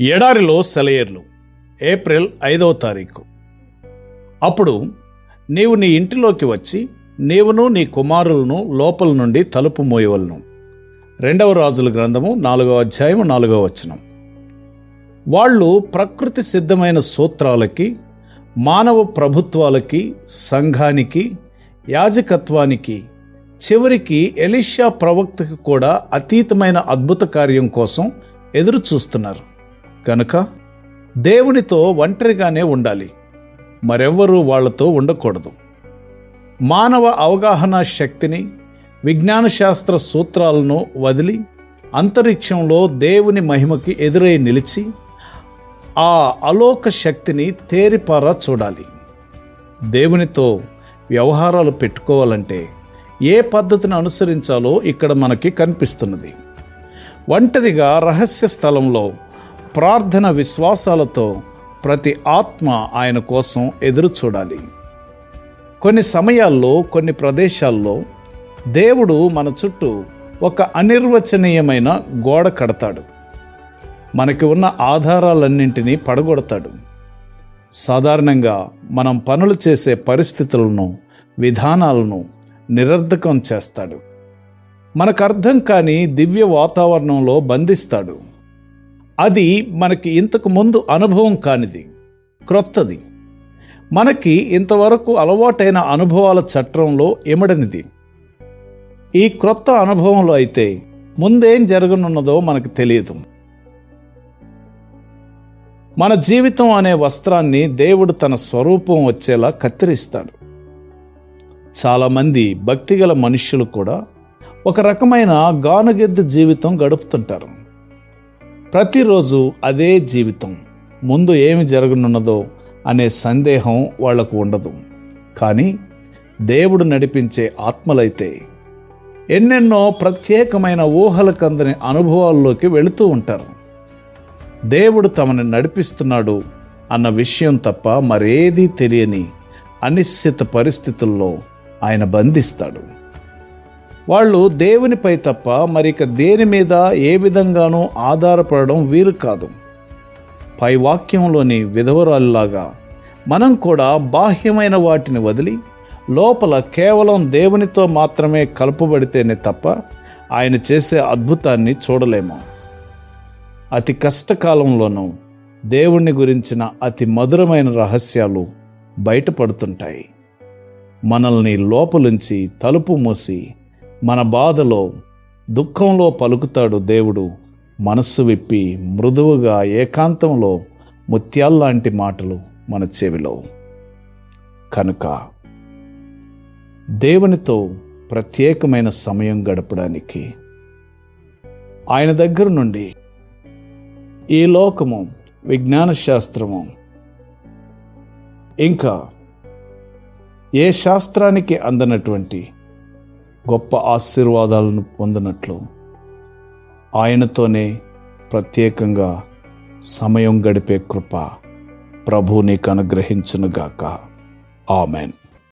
ఎడారిలో సెలయేర్లు. ఏప్రిల్ ఐదవ తారీఖు. అప్పుడు నీవు నీ ఇంటిలోకి వచ్చి నీవును నీ కుమారులను లోపల నుండి తలుపు మోయవలను. రెండవ రాజుల గ్రంథము నాలుగవ అధ్యాయం నాలుగవ వచనం. వాళ్ళు ప్రకృతి సిద్ధమైన సూత్రాలకి మానవ ప్రభుత్వాలకి సంఘానికి యాజకత్వానికి చివరికి ఎలిషా ప్రవక్తకి కూడా అతీతమైన అద్భుత కార్యం కోసం ఎదురు చూస్తున్నారు కనుక దేవునితో ఒంటరిగానే ఉండాలి. మరెవ్వరూ వాళ్ళతో ఉండకూడదు. మానవ అవగాహన శక్తిని విజ్ఞాన శాస్త్ర సూత్రాలను వదిలి అంతరిక్షంలో దేవుని మహిమకి ఎదురై నిలిచి ఆ అలోక శక్తిని తేరిపారా చూడాలి. దేవునితో వ్యవహారాలు పెట్టుకోవాలంటే ఏ పద్ధతిని అనుసరించాలో ఇక్కడ మనకి కనిపిస్తున్నది. ఒంటరిగా రహస్య స్థలంలో ప్రార్థన విశ్వాసాలతో ప్రతి ఆత్మ ఆయన కోసం ఎదురు చూడాలి. కొన్ని సమయాల్లో కొన్ని ప్రదేశాల్లో దేవుడు మన చుట్టూ ఒక అనిర్వచనీయమైన గోడ కడతాడు. మనకి ఉన్న ఆధారాలన్నింటినీ పడగొడతాడు. సాధారణంగా మనం పనులు చేసే పరిస్థితులను విధానాలను నిరర్ధకం చేస్తాడు. మనకు అర్థం కాని దివ్య వాతావరణంలో బంధిస్తాడు. అది మనకి ఇంతకు ముందు అనుభవం కానిది క్రొత్తది. మనకి ఇంతవరకు అలవాటైన అనుభవాల చట్రంలో ఇమడనిది. ఈ క్రొత్త అనుభవంలో అయితే ముందేం జరగనున్నదో మనకు తెలియదు. మన జీవితం అనే వస్త్రాన్ని దేవుడు తన స్వరూపం వచ్చేలా కత్తిరిస్తాడు. చాలామంది భక్తిగల మనుష్యులు కూడా ఒక రకమైన గానుగెద్దు జీవితం గడుపుతుంటారు. ప్రతిరోజు అదే జీవితం. ముందు ఏమి జరగనున్నదో అనే సందేహం వాళ్ళకు ఉండదు. కానీ దేవుడు నడిపించే ఆత్మలైతే ఎన్నెన్నో ప్రత్యేకమైన ఊహలకందని అనుభవాల్లోకి వెళుతూ ఉంటారు. దేవుడు తమని నడిపిస్తున్నాడు అన్న విషయం తప్ప మరేదీ తెలియని అనిశ్చిత పరిస్థితుల్లో ఆయన బంధిస్తాడు. వాళ్ళు దేవునిపై తప్ప మరిక దేని మీద ఏ విధంగానూ ఆధారపడడం వీలు కాదు. పై వాక్యంలోని విధవరాలులాగా మనం కూడా బాహ్యమైన వాటిని వదిలి లోపల కేవలం దేవునితో మాత్రమే కలుపబడితేనే తప్ప ఆయన చేసే అద్భుతాన్ని చూడలేము. అతి కష్టకాలంలోనూ దేవుణ్ణి గురించిన అతి మధురమైన రహస్యాలు బయటపడుతుంటాయి. మనల్ని లోపలుంచి తలుపు మూసి మన బాధలో దుఃఖంలో పలుకుతాడు దేవుడు. మనస్సు విప్పి మృదువుగా ఏకాంతంలో ముత్యాల్లాంటి మాటలు మన చెవిలో. కనుక దేవునితో ప్రత్యేకమైన సమయం గడపడానికి ఆయన దగ్గర నుండి ఈ లోకము విజ్ఞాన శాస్త్రము ఇంకా ఏ శాస్త్రానికి అందనటువంటి గొప్ప ఆశీర్వాదాలను పొందినట్లు ఆయనతోనే ప్రత్యేకంగా సమయం గడిపే కృప ప్రభు నీకు అనుగ్రహించునుగాక. ఆమెన్.